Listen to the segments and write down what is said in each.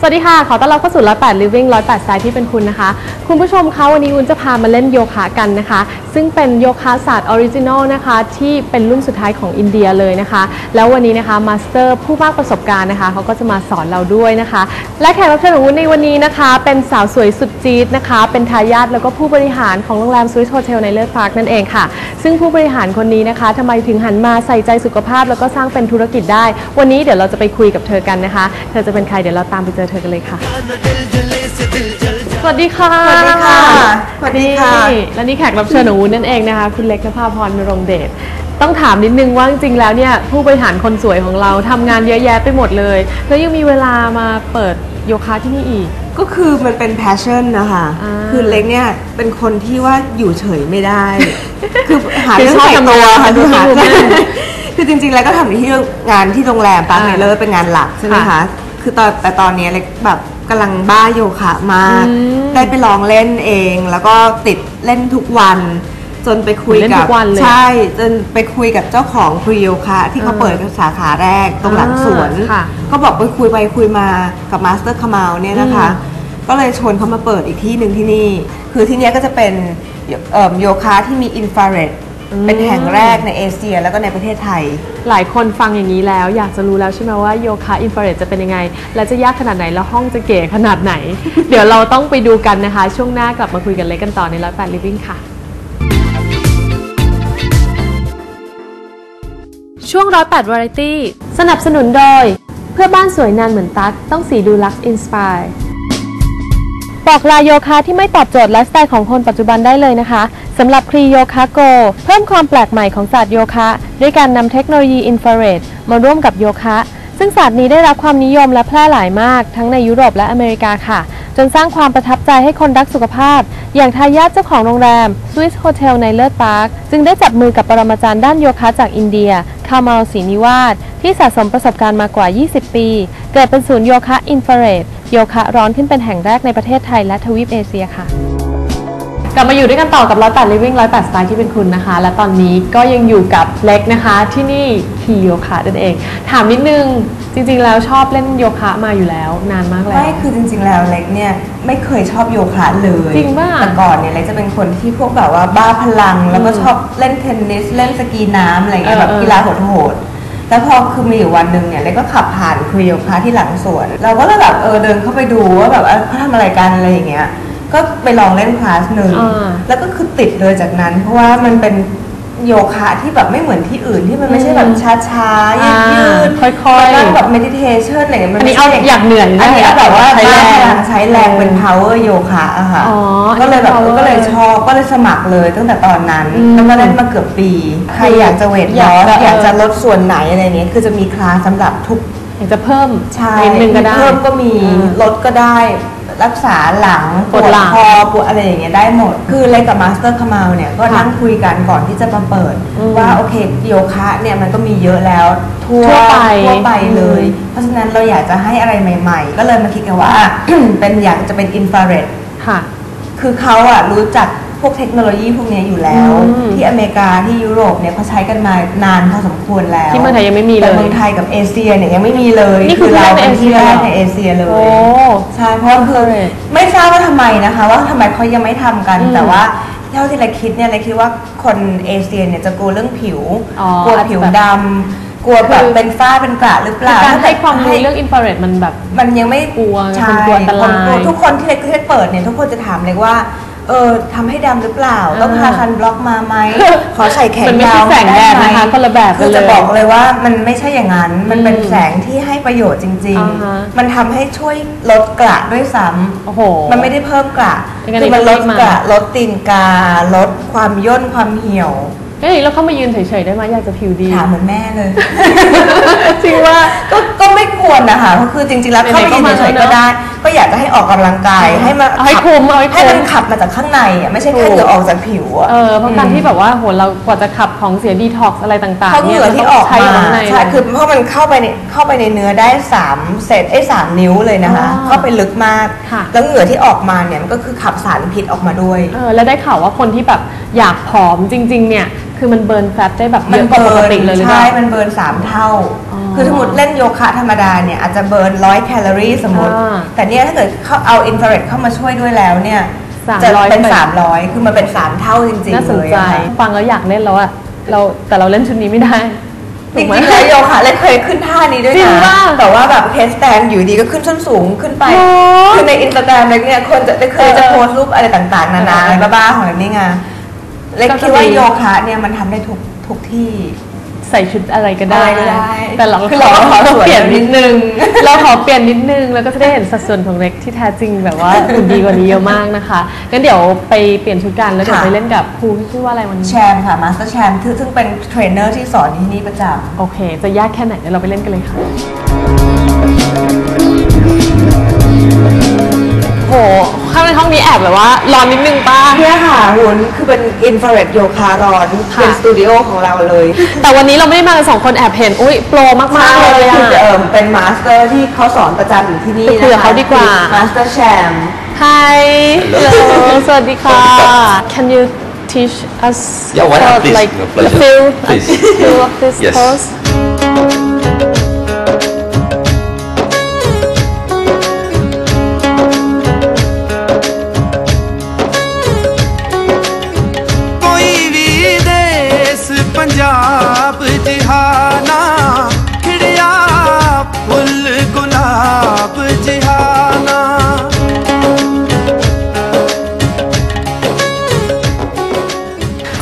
สวัสดีค่ะ ขอต้อนรับเข้าสู่ 108 Living 108 Style ที่เป็นคุณนะคะ คุณผู้ชมคะวันนี้วุ้นจะพามาเล่นโยคะกันนะคะ ซึ่งเป็นโยคะศาสตร์ออริจินอลนะคะ ที่เป็นรุ่นสุดท้ายของอินเดียเลยนะคะ แล้ววันนี้นะคะมาสเตอร์ผู้มากประสบการณ์นะคะเขาก็จะมาสอนเราด้วยนะคะ และแขกรับเชิญของวุ้นในวันนี้นะคะ เป็นสาวสวยสุดจี๊ดนะคะ เป็นทายาทแล้วก็ผู้บริหารของโรงแรมสวิสโฮเทลในเลิศพาร์คนั่นเองค่ะ ซึ่งผู้บริหารคนนี้นะคะทำไมถึงหันมาใส่ใจสุขภาพ แล้วก็สร้างเป็นธุรกิจได้ วันนี้เดี๋ยวเราจะไปคุยกับเธอกันนะคะ เธอจะเป็นใครเดี๋ยวเราตามไปเจอเธอกันเลยค่ะ สวัสดีค่ะ สวัสดีค่ะ สวัสดีค่ะนี่และนี่แขกรับเชิญของวุ้นนั่นเองนะคะ คุณเล็กนภาพรนรงเดช ต้องถามนิดนึงว่าจริงๆแล้วเนี่ยผู้บริหารคนสวยของเราทำงานเยอะแยะไปหมดเลย แล้วยังมีเวลามาเปิดโยคะที่นี่อีก ก็คือมันเป็น passion นะคะ อ่าคือเล็กเนี่ยเป็นคนที่ว่าอยู่เฉยไม่ได้ คือหาคือเรื่องชอบใส่ทำตัวงานค่ะคือหาดูแม่คือจริงๆแล้วก็ทำที่งานที่โรงแรมปาร์คอ่าเนเลอร์เป็นงานหลักใช่ไหมค่ะคะ คือตอนแต่ตอนนี้เล็กแบบกำลังบ้าโยคะมากอืมได้ไปลองเล่นเอง แล้วก็ติดเล่นทุกวัน จนไปคุยเล่นกัทุบกวันเลย ใช่จนไปคุยกับเจ้าของครีโยคะ ที่เขาอ่าเปิดสาขาแรกตรงหลังสวนอ่าค่ะเขาบอกไปคุยไปคุยมากับมาสเตอร์คามาลเนี่ยนะคะก็เลยชวนเขามาเปิดอีกที่หนึ่งที่นี่ คือที่เนี้ยก็จะเป็นเอิ่มโยคะที่มีอินฟราเรดอืม เป็นแห่งแรกในเอเชีย แล้วก็ในประเทศไทย หลายคนฟังอย่างนี้แล้ว อยากจะรู้แล้วใช่ไหมว่าโยคะอินฟราเรดจะเป็นยังไง และจะยากขนาดไหน แล้วห้องจะเก๋ขนาดไหน เดี๋ยวเราต้องไปดูกันนะคะ ช่วงหน้ากลับมาคุยกันเล็กกันต่อในร้อยแปด Living ค่ะ ช่วงร้อยแปดวาไรตี้สนับสนุนโดย เพื่อบ้านสวยนานเหมือนตั๊กต้องสีดูลักซ์อินสปายบอกลาโยคะที่ไม่ตอบโจทย์ไลฟ์สไตล์ของคนปัจจุบันได้เลยนะคะ สำหรับครีโยคะโก เพิ่มความแปลกใหม่ของศาสตร์โยคะ ด้วยการนำเทคโนโลยีอินฟราเรดมาร่วมกับโยคะ ซึ่งศาสตร์นี้ได้รับความนิยมและแพร่หลายมาก ทั้งในยุโรปและอเมริกาค่ะ จนสร้างความประทับใจให้คนรักสุขภาพ อย่างทายาทเจ้าของโรงแรม Swiss Hotel ในเลิศพาร์คจึงได้จับมือกับปรมาจารย์ด้านโยคะจากอินเดียคามาลศรีนิวาสที่สะสมประสบการณ์มากว่า 20 ปี เกิดเป็นศูนย์โยคะอินฟราเรดโยคะร้อนขึ้นเป็นแห่งแรกในประเทศไทยและทวีปเอเชียค่ะ กลับมาอยู่ด้วยกันต่อกับ 108 Living 108 Style ที่เป็นคุณนะคะ และตอนนี้ก็ยังอยู่กับเล็กนะคะ ที่นี่คีโยคะนั่นเอง ถามนิดนึง จริงๆ แล้วชอบเล่นโยคะมาอยู่แล้ว นานมากแล้ว ไม่คือจริง ๆ แล้วเล็กเนี่ยไม่เคยชอบโยคะเลยจริงป่ะแต่ก่อนเนี่ยเล็กจะเป็นคนที่พวกแบบว่าบ้าพลัง แล้วก็ชอบเล่นเทนนิสเล่นสกีน้ำอะไรเงี้ยเออแบบกีฬาโหดๆแล้วพอคือมีอยู่วันหนึ่งเนี่ยเล็กก็ขับผ่านครีโยคะที่หลังสวน เราก็เลยแบบเออเดินเข้าไปดูว่าแบบเออเขาทำอะไรกันอะไรอย่างเงี้ย ก็ไปลองเล่นคลาสหนึ่งอ่าแล้วก็คือติดเลยจากนั้น เพราะว่ามันเป็นโยคะที่แบบไม่เหมือนที่อื่นที่มันไม่ใช่แบบช้าๆยืดยืดอ่าค่อยๆ แล้วแบบ meditation อะไรเงี้ยมันอันนี้ไม่เอาใช่ อยากเหนื่อยอันนี้เอาแบบว่าใช้แรงบ้าพลังใช้แรงเป็น power โยคะอะค่ะ อ๋อก็เลยแบบอันนี้ power ก็เลยชอบก็เลยสมัครเลยตั้งแต่ตอนนั้นอืมแล้วก็เล่นมาเกือบปี ใครอยากจะเวทอยาลกอสจะ อยากจะลดส่วนไหนอะไรเงี้ยคือจะมีคลาสสำหรับทุกอยากจะเพิ่มชายนิดนึงก็ได้ เพิ่มก็มีอืมลดก็ได้ รักษาหลังปวดหลังคอปวดอะไรอย่างเงี้ยได้หมด คือเลยกับมาสเตอร์คามาลเนี่ยก็นั่งคุยกันก่อนที่จะมาเปิดอืมว่าโอเคโยคะเนี่ยมันก็มีเยอะแล้วทั่วทั่วไปทั่วไปเลยอืมเพราะฉะนั้นเราอยากจะให้อะไรใหม่ ๆ ก็เลยมาคิดกันว่าเป็นอยากจะเป็นอินฟราเรดค่ะคือเขาอะรู้จัก พวกเทคโนโลยีพวกเนี้ยอยู่แล้ว อืมที่อเมริกาที่ยุโรปเนี่ยเขาใช้กันมานานพอสมควรแล้วที่เมืองไทยยังไม่มีเลยแต่เมืองไทยกับเอเชียเนี่ยยังไม่มีเลยนี่คือเราที่แรกในเป็นที่แรกเอเชียในเอเชียเลโอ้ ยใช่เพราะคือ Infrared ไม่ทราบว่าทำไมนะคะ ว่าทำไมเขายังไม่ทำกันอืมแต่ว่าเท่าที่เราคิดเนี่ยเราคิดว่าคนเอเชียเนี่ยจะกลัวเรื่องผิว อ๋อกลัวอาจจะผิวแบบ ดำกลัวแบบคือเป็นฝ้าเป็นกระหรือเปล่าการให้ความรู้ให้เรื่องอินฟราเรดมันแบบ มันยังไม่กลัวใช่คนกลัวอันตรายคนกลัวทุกคนที่เล็กที่เปิดเนี่ยทุกคนจะถามเลยว่า เออทำให้ดำหรือเปล่า ต้องทาอ่าคันบล็อกมาไหม ขอใส่แขนมันไม่ยาใช่วแสงแดดนะคะไไหมคนละแบบกันคือจะเลยบอกเลยว่ามันไม่ใช่อย่างนั้น มันเป็นอืมแสงที่ให้ประโยชน์จริง อ่าฮะ ๆ มันทำให้ช่วยลดกระด้วยซ้ำ โอ้โห มันไม่ได้เพิ่มกระยังไงคือมันลดรีบมากระลดตีนกา ลดความย่นความเหี่ยวเอ้ยเราเข้ามายืนเฉยๆได้ไหมอยากจะผิวดี ถามเหมือนแม่เลย จริงว่า ก็ก็ไม่ควรนะคะเพราะคือจริงๆแล้วไหนๆเข้าไปยืนเฉยๆก็ก็มาแล้วเนอะได้ก็อยากจะให้ออกกำลังกายให้มันเอาให้ขับคุมเอาให้คุมให้มันขับมาจากข้างในอะไม่ใช่แค่ถูกเหงื่อออกจากผิวอะเออเพราะการที่แบบว่าโหเรากว่าจะขับของเสียดีท็อกซ์อะไรต่างเพราะๆเหเนี่ยงื่อที่ออกใช้มาข้างใน ใช่คือเพราะมันเข้าไปในเข้าไปในเนื้อได้สามเศษไอ้สามนิ้วเลยนะคะ อ๋อเข้าไปลึกมาก ค่ะ แล้วเหงื่อที่ออกมาเนี่ยมันก็คือขับสารพิษออกมาด้วย เออแล้วได้ข่าวว่าคนที่แบบอยากผอมจริง ๆ เนี่ย คือมันเบิร์นแฟตได้แบบเยมันอะกว่าปกติเลยหรือเปใช่ล่ามันเบิร์นสามเท่าอ๋อคือสมมติเล่นโยคะธรรมดาเนี่ยอาจจะเบิร์นร้อยแคลอรี่สมมติอ่าแต่เนี่ยถ้าเกิดเขาเอาอินฟราเรดเข้ามาช่วยด้วยแล้วเนี่ย300จะเป็นไป300 คือมันเป็น 3 เท่าจริงน่าๆสนเลยใจอะค่ะฟังแล้วอยากเล่นแล้วอะเราแต่เราเล่นชุดนี้ไม่ได้จถูริกงไหมๆแล้วโยคะเลยเคยขึ้นท่านี้ด้วยจริงนะป่ะแต่ว่าแบบเทสแตนอยู่ดีก็ขึ้นส้นสูงขึ้นไปโอ้คือในอินสตาแกรมเล็กเนี่ยคนจะเคยจะเออโพสต์รูปอะไรต่างๆ นานาเอออะไรบ้าๆของแบบนี้ไง เล็กก็จะคิดว่ามี โยคะเนี่ยมันทำได้ทุกทุกที่ ใส่ชุดอะไรก็ได้ อะไรก็ได้แต่เราคือเราก็ขอสวยเปลี่ยนนิดนึงนิดนึง เราขอเปลี่ยนนิดนึง แล้วก็จะได้เห็นสัดส่วนของเล็กที่แท้จริงแบบว่าหุ่นดีกว่านี้เยอะมากนะคะงั้นเดี๋ยวไปเปลี่ยนชุดกันแล้วเดี๋ยวค่ะ ไปเล่นกับครูที่ชื่อว่าอะไรวันนี้แชมป์ค่ะมาสเตอร์แชมป์ซึ่งเป็นเทรนเนอร์ที่สอนที่นี่ประจำ โอเค จะยากแค่ไหนเดี๋ยวเราไปเล่นกันเลยค่ะโหข้าง ในห้องนี้แอบแบบว่าร้อนนิดนึงป้า เนี่ยค่ะหุ่นคือเป็นอินฟราเรดโยคะร้อนค่ะ เป็นสตูดิโอของเราเลยแต่วันนี้เราไม่ได้มากันสองคนแอบเห็นอุ้ยโปรมากๆเลยคืออะ เออเป็นมาสเตอร์ที่เขาสอนประจำอยู่ที่นี่ไปคุยกับเขาดีกว่า มาสเตอร์แชมป์ Hi Hello. Hello สวัสดีค่ะ Can you teach us Yeah, why not? for, Please. like No, the pleasure. feel Please. feel of this Yes. pose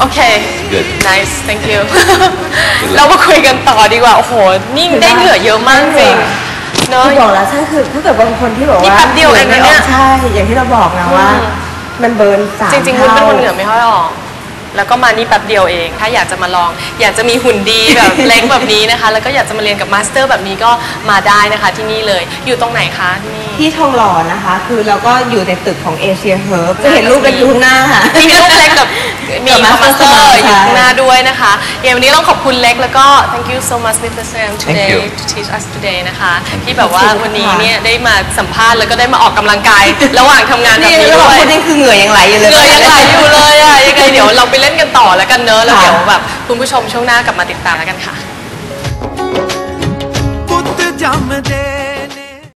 Okay Good. nice thank you เรามาคุยกันต่อดีกว่า โอ้โห นี่ได้เหงื่อเยอะมากจริงเนอะที่บอกแล้วใช่คือถ้าเกิดบางคนที่บอกนี่ว่าแป๊บเดียวเองนะเนี่ยใช่ อย่างที่เราบอกนะว่าอืมมันเบิร์นสามจริงๆวุ้นเป็นท่าคนเหงื่อไม่ค่อยออก แล้วก็มานี่แป๊บเดียวเอง ถ้าอยากจะมาลอง อยากจะมีหุ่นดีแบบเล็กแบบนี้นะคะ แล้วก็อยากจะมาเรียนกับมาสเตอร์แบบนี้ก็มาได้นะคะที่นี่เลย อยู่ตรงไหนคะที่นี่ ที่ทองหล่อนะคะ คือเราก็อยู่ในตึกของเอเชียเฮิร์บจะเห็นรูปกันอยู่ข้างหน้าค่ะ มีลูกเล็กกับ มีคอมมานเตอร์อยู่างหน้าด้วยนะคะเย่วันนี้ต้องขอบคุณเล็กแล้วก็ thank you so much Mr. Sam today to teach us today นะคะ ที่แบบว่าวันนี้เนี่ยได้มาสัมภาษณ์แล้วก็ได้มาออกกำลังกาย ระหว่างทำงานแบบนี้ด้วยนี่คือเหงื่อยังไหลอยู่เลยเหงื่อยังไหลอยู่เลยอะยังไงเดี๋ยวเราไปเล่นกันต่อแล้วกันเนอะแล้วเดี๋ยวแบบคุณผู้ชมช่วงหน้ากลับมาติดตามแล้วกันค่ะ